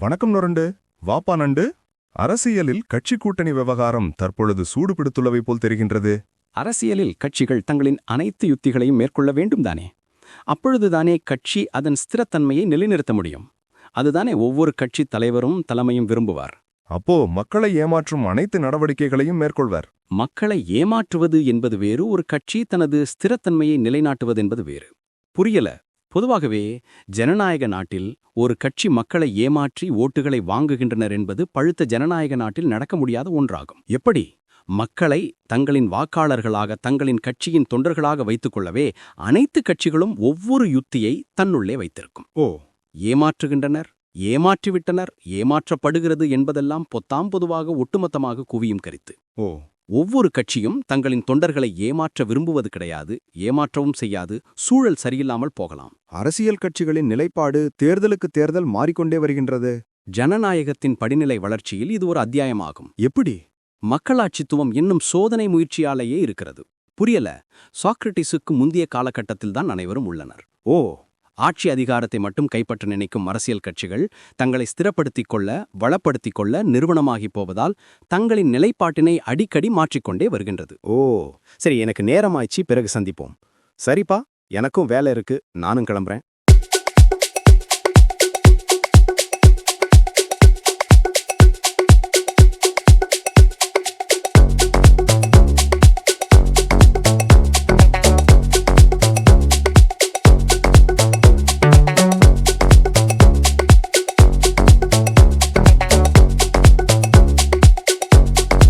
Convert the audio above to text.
வணக்கம் நொரண்டு. வாப்பா நண்டு. அரசியலில் கட்சி கூட்டணி விவகாரம் தற்பொழுது சூடு பிடித்துள்ளவை போல் தெரிகின்றது. அரசியலில் கட்சிகள் தங்களின் அனைத்து யுத்திகளையும் மேற்கொள்ள வேண்டும் தானே அப்பொழுதுதானே கட்சி அதன் ஸ்திரத்தன்மையை நிலைநிறுத்த முடியும். அதுதானே ஒவ்வொரு கட்சி தலைவரும் தலைமையும் விரும்புவார். அப்போ மக்களை ஏமாற்றும் அனைத்து நடவடிக்கைகளையும் மேற்கொள்வர். மக்களை ஏமாற்றுவது என்பது வேறு ஒரு கட்சி தனது ஸ்திரத்தன்மையை நிலைநாட்டுவது என்பது வேறு. புரியல? பொதுவாகவே ஜனநாயக நாட்டில் ஒரு கட்சி மக்களை ஏமாற்றி ஓட்டுகளை வாங்குகின்றனர் என்பது பழுத்த ஜனநாயக நாட்டில் நடக்க முடியாத ஒன்றாகும். எப்படி? மக்களை தங்களின் வாக்காளர்களாக தங்களின் கட்சியின் தொண்டர்களாக வைத்துக் கொள்ளவே அனைத்து கட்சிகளும் ஒவ்வொரு யுத்தியை தன்னுள்ளே வைத்திருக்கும். ஓ ஏமாற்றுகின்றனர் ஏமாற்றிவிட்டனர் ஏமாற்றப்படுகிறது என்பதெல்லாம் பொத்தாம் பொதுவாக ஒட்டுமொத்தமாக குவியும் கருத்து. ஓ ஒவ்வொரு கட்சியும் தங்களின் தொண்டர்களை ஏமாற்ற விரும்புவது கிடையாது ஏமாற்றவும் செய்யாது சூழல் சரியில்லாமல் போகலாம். அரசியல் கட்சிகளின் நிலைப்பாடு தேர்தலுக்கு தேர்தல் மாறிக்கொண்டே வருகின்றது. ஜனநாயகத்தின் படிநிலை வளர்ச்சியில் இது ஒரு அத்தியாயமாகும் எப்படி? மக்களாட்சித்துவம் இன்னும் சோதனை முயற்சியாலேயே இருக்கிறது. புரியல? சாக்ரட்டிஸுக்கு முந்தைய காலகட்டத்தில்தான் அனைவரும் உள்ளனர். ஓ ஆட்சி அதிகாரத்தை மட்டும் கைப்பற்ற நினைக்கும் அரசியல் கட்சிகள் தங்களை ஸ்திரப்படுத்திக் கொள்ள வளப்படுத்திக் கொள்ள நிறுவனமாகிப் போவதால் தங்களின் நிலைப்பாட்டினை அடிக்கடி மாற்றிக்கொண்டே வருகின்றது. ஓ சரி எனக்கு நேரமாய்ச்சி பிறகு சந்திப்போம். சரிப்பா எனக்கும் வேலை இருக்கு நானும் கிளம்புறேன்.